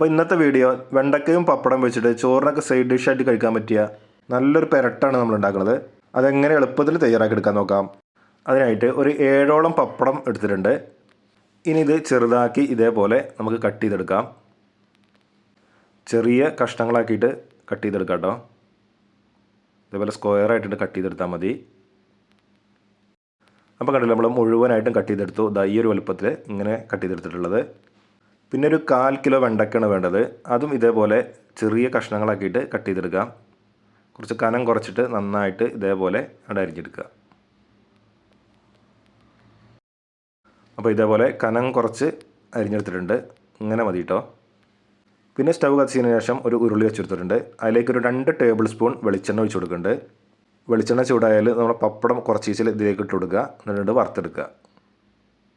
അപ്പോൾ ഇന്നത്തെ വീഡിയോ വെണ്ടക്കയും പപ്പടം വെച്ചിട്ട് ചോറിനൊക്കെ സൈഡ് ഡിഷായിട്ട് കഴിക്കാൻ പറ്റിയ നല്ലൊരു പെരട്ടാണ് നമ്മൾ ഉണ്ടാക്കുന്നത്. അതെങ്ങനെ എളുപ്പത്തിൽ തയ്യാറാക്കി എടുക്കാൻ നോക്കാം. അതിനായിട്ട് ഒരു ഏഴോളം പപ്പടം എടുത്തിട്ടുണ്ട്. ഇനി ഇത് ചെറുതാക്കി ഇതേപോലെ നമുക്ക് കട്ട് ചെയ്തെടുക്കാം. ചെറിയ കഷ്ണങ്ങളാക്കിയിട്ട് കട്ട് ചെയ്തെടുക്കാം കേട്ടോ. ഇതേപോലെ സ്ക്വയർ ആയിട്ടിട്ട് കട്ട് ചെയ്തെടുത്താൽ മതി. അപ്പോൾ കണ്ടില്ല നമ്മൾ മുഴുവനായിട്ടും കട്ട് ചെയ്തെടുത്തു. ദാ ഒരു വലുപ്പത്തിൽ ഇങ്ങനെ കട്ട് ചെയ്തെടുത്തിട്ടുള്ളത്. പിന്നെ ഒരു കാൽ കിലോ വെണ്ടയ്ക്കാണ് വേണ്ടത്. അതും ഇതേപോലെ ചെറിയ കഷ്ണങ്ങളാക്കിയിട്ട് കട്ട് ചെയ്തെടുക്കാം കുറച്ച് കനം കുറച്ചിട്ട് നന്നായിട്ട് ഇതേപോലെ അവിടെ അരിഞ്ഞെടുക്കുക. അപ്പോൾ ഇതേപോലെ കനം കുറച്ച് അരിഞ്ഞെടുത്തിട്ടുണ്ട്. ഇങ്ങനെ മതി കേട്ടോ പിന്നെ സ്റ്റവ് കത്തിച്ചതിന് ശേഷം ഒരു ഉരുളി വെച്ചെടുത്തിട്ടുണ്ട്. അതിലേക്ക് ഒരു രണ്ട് ടേബിൾ സ്പൂൺ വെളിച്ചെണ്ണ ഒഴിച്ച് കൊടുക്കുന്നുണ്ട്. വെളിച്ചെണ്ണ ചൂടായാൽ നമ്മൾ പപ്പടം കുറച്ച് ഈച്ചിൽ ഇതിലേക്ക് ഇട്ട് കൊടുക്കുക. എന്നിട്ട് വറുത്തെടുക്കുക.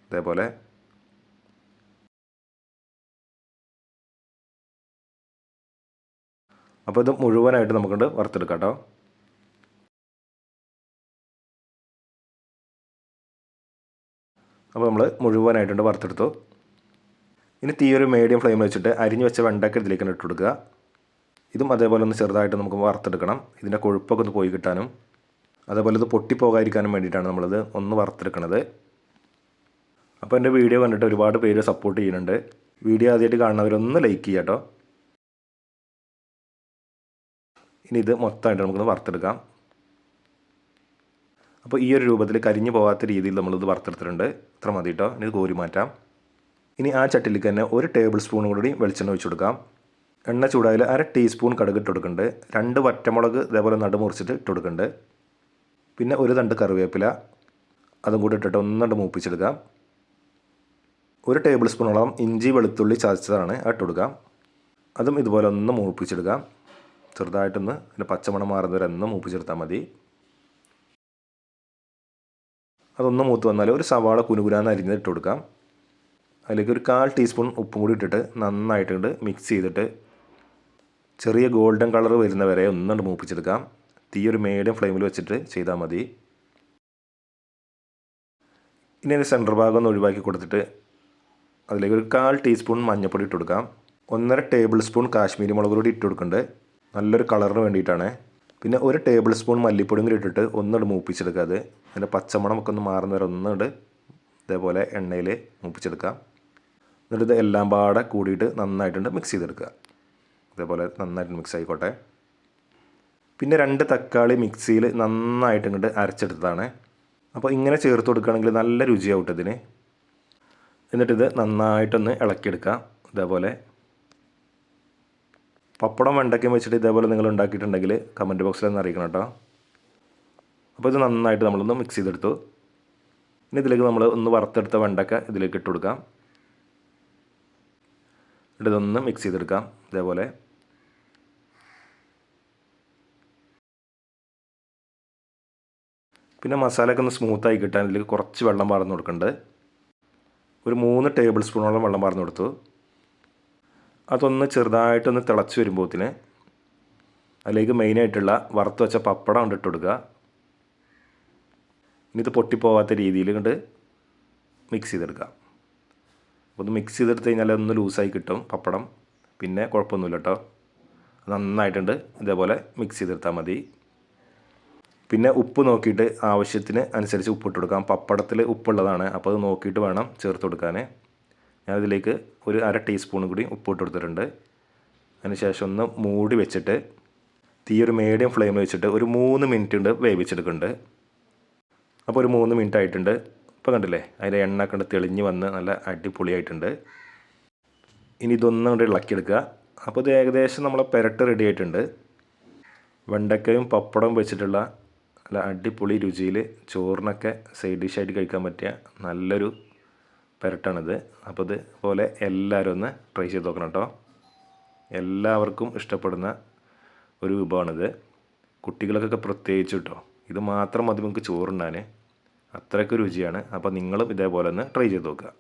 ഇതേപോലെ അപ്പോൾ ഇത് മുഴുവനായിട്ട് നമുക്കുണ്ട് വറുത്തെടുക്കാം കേട്ടോ അപ്പോൾ നമ്മൾ മുഴുവനായിട്ടുണ്ട് വറുത്തെടുത്തു. ഇനി തീ ഒരു മീഡിയം ഫ്ലെയിം വെച്ചിട്ട് അരിഞ്ഞു വെച്ച വെണ്ടയ്ക്ക ഇതിലേക്ക് ഇട്ട് കൊടുക്കുക. ഇതും അതേപോലെ ഒന്ന് ചെറുതായിട്ട് നമുക്ക് വറുത്തെടുക്കണം. ഇതിന്റെ കൊഴുപ്പൊക്കെ ഒന്ന് പോയി കിട്ടാനും അതേപോലെ ഇത് പൊട്ടിപ്പോകാതിരിക്കാനും വേണ്ടിയിട്ടാണ് നമ്മളിത് ഒന്ന് വറുത്തെടുക്കണത്. അപ്പോൾ എന്റെ വീഡിയോ കണ്ടിട്ട് ഒരുപാട് പേര് സപ്പോർട്ട് ചെയ്യുന്നുണ്ട്. വീഡിയോ ആദ്യമായിട്ട് കാണുന്നവരൊന്ന് ലൈക്ക് ചെയ്യാം കേട്ടോ ഇനി ഇത് മൊത്തമായിട്ട് നമുക്കൊന്ന് വറുത്തെടുക്കാം. അപ്പോൾ ഈ ഒരു രൂപത്തിൽ കരിഞ്ഞു പോകാത്ത രീതിയിൽ നമ്മളിത് വറുത്തെടുത്തിട്ടുണ്ട്. ഇത്ര മതി കേട്ടോ ഇനി ഇത് കോരി മാറ്റാം. ഇനി ആ ചട്ടിലേക്ക് തന്നെ ഒരു ടേബിൾ സ്പൂൺ കൂടി വെളിച്ചെണ്ണ ഒഴിച്ച് കൊടുക്കാം. എണ്ണ ചൂടായാൽ അര ടീസ്പൂൺ കടുക് ഇട്ട് കൊടുക്കുന്നുണ്ട്. രണ്ട് വറ്റമുളക് ഇതേപോലെ നടുമുറിച്ചിട്ട് ഇട്ട് കൊടുക്കുന്നുണ്ട്. പിന്നെ ഒരു തണ്ട് കറിവേപ്പില അതും കൂടി ഇട്ടിട്ട് ഒന്നുകൊണ്ട് മൂപ്പിച്ചെടുക്കാം. ഒരു ടേബിൾ സ്പൂണോളം ഇഞ്ചി വെളുത്തുള്ളി ചതച്ചതാണ്. ഇട്ട് കൊടുക്കാം. അതും ഇതുപോലെ ഒന്ന് മൂപ്പിച്ചെടുക്കാം. ചെറുതായിട്ടൊന്ന് അതിന്റെ പച്ചമണം മാറുന്നവരെ മൂപ്പ് മൂപ്പിച്ചെടുത്താൽ മതി. അതൊന്ന് മൂത്ത് വന്നാൽ ഒരു സവാള കുനുകുരാന്ന് അരിഞ്ഞത് ഇട്ട് കൊടുക്കാം. അതിലേക്ക് ഒരു കാൽ ടീസ്പൂൺ ഉപ്പും കൂടി ഇട്ടിട്ട് നന്നായിട്ടുണ്ട് മിക്സ് ചെയ്തിട്ട് ചെറിയ ഗോൾഡൻ കളർ വരുന്ന വരെ ഒന്നുകൊണ്ട് മൂപ്പിച്ചെടുക്കാം. തീ ഒരു മീഡിയം ഫ്ലെയിമിൽ വെച്ചിട്ട് ചെയ്താൽ മതി. ഇനി അതിന്റെ സെന്റർ ഭാഗം ഒന്ന് ഒഴിവാക്കി കൊടുത്തിട്ട് അതിലേക്ക് ഒരു കാൽ ടീസ്പൂൺ മഞ്ഞൾപ്പൊടി ഇട്ട് കൊടുക്കാം. ഒന്നര ടേബിൾ സ്പൂൺ കാശ്മീരി മുളക് പൊടി ഇട്ട് കൊടുക്കുന്നുണ്ട്. നല്ലൊരു കളറിന് വേണ്ടിയിട്ടാണ്. പിന്നെ ഒരു ടേബിൾ സ്പൂൺ മല്ലിപ്പൊടിയും കൂടി ഇട്ടിട്ട് ഒന്നിട്ട് മൂപ്പിച്ചെടുക്കുക അത്. അതിന്റെ പച്ചമണമൊക്കെ ഒന്ന് മാറുന്ന വരെ ഒന്നിട്ട് ഇതേപോലെ എണ്ണയിൽ മൂപ്പിച്ചെടുക്കുക. എന്നിട്ട് ഇത് എല്ലാം പാടെ കൂടിയിട്ട് നന്നായിട്ടുണ്ട് മിക്സ് ചെയ്തെടുക്കുക. ഇതേപോലെ നന്നായിട്ട് മിക്സ് ആയിക്കോട്ടെ. പിന്നെ രണ്ട് തക്കാളി മിക്സിയിൽ നന്നായിട്ട് ഇങ്ങോട്ട് അരച്ചെടുത്തതാണ്. അപ്പോൾ ഇങ്ങനെ ചേർത്ത് കൊടുക്കുകയാണെങ്കിൽ നല്ല രുചിയാവും ഇതിന്. എന്നിട്ടിത് നന്നായിട്ടൊന്ന് ഇളക്കിയെടുക്കാം ഇതേപോലെ പപ്പടം വെണ്ടയ്ക്കും വെച്ചിട്ട് ഇതേപോലെ നിങ്ങൾ ഉണ്ടാക്കിയിട്ടുണ്ടെങ്കിൽ കമന്റ് ബോക്സിൽ ഒന്ന് അറിയിക്കണം കേട്ടോ. അപ്പോൾ ഇത് നന്നായിട്ട് നമ്മളൊന്ന് മിക്സ് ചെയ്തെടുത്തു. ഇനി ഇതിലേക്ക് നമ്മൾ ഒന്ന് വറുത്തെടുത്ത വെണ്ടയ്ക്ക ഇതിലേക്ക് ഇട്ട് കൊടുക്കാം. എന്നിട്ട് ഇതൊന്ന് മിക്സ് ചെയ്തെടുക്കാം ഇതേപോലെ. പിന്നെ മസാലയൊക്കെ ഒന്ന് സ്മൂത്തായി കിട്ടാൻ ഇതിലേക്ക് കുറച്ച് വെള്ളം പാർന്ന് കൊടുക്കേണ്ടത് ഒരു മൂന്ന് ടേബിൾ സ്പൂണോളം വെള്ളം പാർന്ന് കൊടുത്തു. അതൊന്ന് ചെറുതായിട്ടൊന്ന് തിളച്ച് വരുമ്പോഴത്തിന് അതിലേക്ക് മെയിനായിട്ടുള്ള വറുത്ത് വെച്ച പപ്പടം കൊണ്ട് ഇട്ട് കൊടുക്കുക. ഇനി ഇത് പൊട്ടിപ്പോവാത്ത രീതിയിൽ കൊണ്ട് മിക്സ് ചെയ്തെടുക്കുക. അപ്പോൾ ഒന്ന് മിക്സ് ചെയ്തെടുത്ത് കഴിഞ്ഞാൽ ഒന്ന് ലൂസായി കിട്ടും പപ്പടം. പിന്നെ കുഴപ്പമൊന്നുമില്ല കേട്ടോ നന്നായിട്ടുണ്ട്. ഇതേപോലെ മിക്സ് ചെയ്തെടുത്താൽ മതി. പിന്നെ ഉപ്പ് നോക്കിയിട്ട് ആവശ്യത്തിന് അനുസരിച്ച് ഉപ്പിട്ട് കൊടുക്കാം. പപ്പടത്തിൽ ഉപ്പുള്ളതാണ്. അപ്പോൾ അത് നോക്കിയിട്ട് വേണം ചേർത്ത് കൊടുക്കാൻ ഞാനിതിലേക്ക് ഒരു അര ടീസ്പൂൺ കൂടി ഉപ്പിട്ട് കൊടുത്തിട്ടുണ്ട്. അതിനുശേഷം ഒന്ന് മൂടി വെച്ചിട്ട് തീ ഒരു മീഡിയം ഫ്ലെയിമിൽ വെച്ചിട്ട് ഒരു മൂന്ന് മിനിറ്റ് ഉണ്ട് വേവിച്ചെടുക്കുന്നുണ്ട്. അപ്പോൾ ഒരു മൂന്ന് മിനിറ്റ് ആയിട്ടുണ്ട്. ഇപ്പോൾ കണ്ടില്ലേ? അതിന്റെ എണ്ണ കണ്ട് തെളിഞ്ഞ് വന്ന് നല്ല അടിപൊളിയായിട്ടുണ്ട്. ഇനി ഇതൊന്നും കൊണ്ട് ഇളക്കിയെടുക്കുക. അപ്പോൾ ഇത് ഏകദേശം നമ്മളെ പെരട്ട് റെഡി ആയിട്ടുണ്ട്. വെണ്ടക്കയും പപ്പടവും വെച്ചിട്ടുള്ള നല്ല അടിപൊളി രുചിയിൽ ചോറിനൊക്കെ സൈഡ് ഡിഷായിട്ട് കഴിക്കാൻ പറ്റിയ നല്ലൊരു പെരട്ടാണിത്. അപ്പോൾ ഇതുപോലെ എല്ലാവരും ഒന്ന് ട്രൈ ചെയ്ത് നോക്കണം കേട്ടോ. എല്ലാവർക്കും ഇഷ്ടപ്പെടുന്ന ഒരു വിഭവമാണിത്. കുട്ടികൾക്കൊക്കെ പ്രത്യേകിച്ച് കേട്ടോ. ഇത് മാത്രം മതി നമുക്ക് ചോറുണ്ടാൻ അത്രയ്ക്ക് രുചിയാണ്. അപ്പോൾ നിങ്ങളും ഇതേപോലെ ഒന്ന് ട്രൈ ചെയ്ത് നോക്കുക.